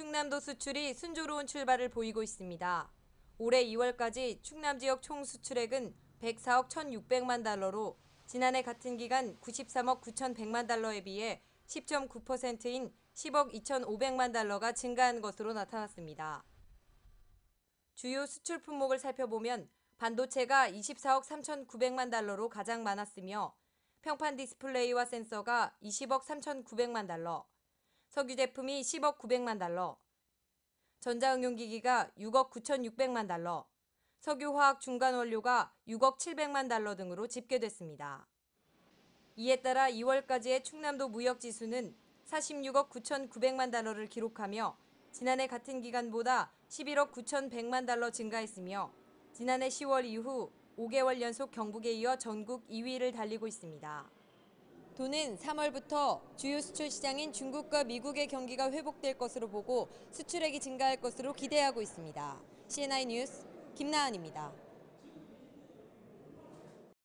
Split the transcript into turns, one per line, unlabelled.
충남도 수출이 순조로운 출발을 보이고 있습니다. 올해 2월까지 충남 지역 총 수출액은 104억 1,600만 달러로 지난해 같은 기간 93억 9,100만 달러에 비해 10.9%인 10억 2,500만 달러가 증가한 것으로 나타났습니다. 주요 수출 품목을 살펴보면 반도체가 24억 3,900만 달러로 가장 많았으며 평판 디스플레이와 센서가 20억 3,900만 달러, 석유 제품이 10억 900만 달러, 전자응용기기가 6억 9,600만 달러, 석유화학 중간 원료가 6억 700만 달러 등으로 집계됐습니다. 이에 따라 2월까지의 충남도 무역지수는 46억 9,900만 달러를 기록하며 지난해 같은 기간보다 11억 9,100만 달러 증가했으며 지난해 10월 이후 5개월 연속 경북에 이어 전국 2위를 달리고 있습니다. 도는 3월부터 주요 수출 시장인 중국과 미국의 경기가 회복될 것으로 보고 수출액이 증가할 것으로 기대하고 있습니다. CNI 뉴스 김나은입니다.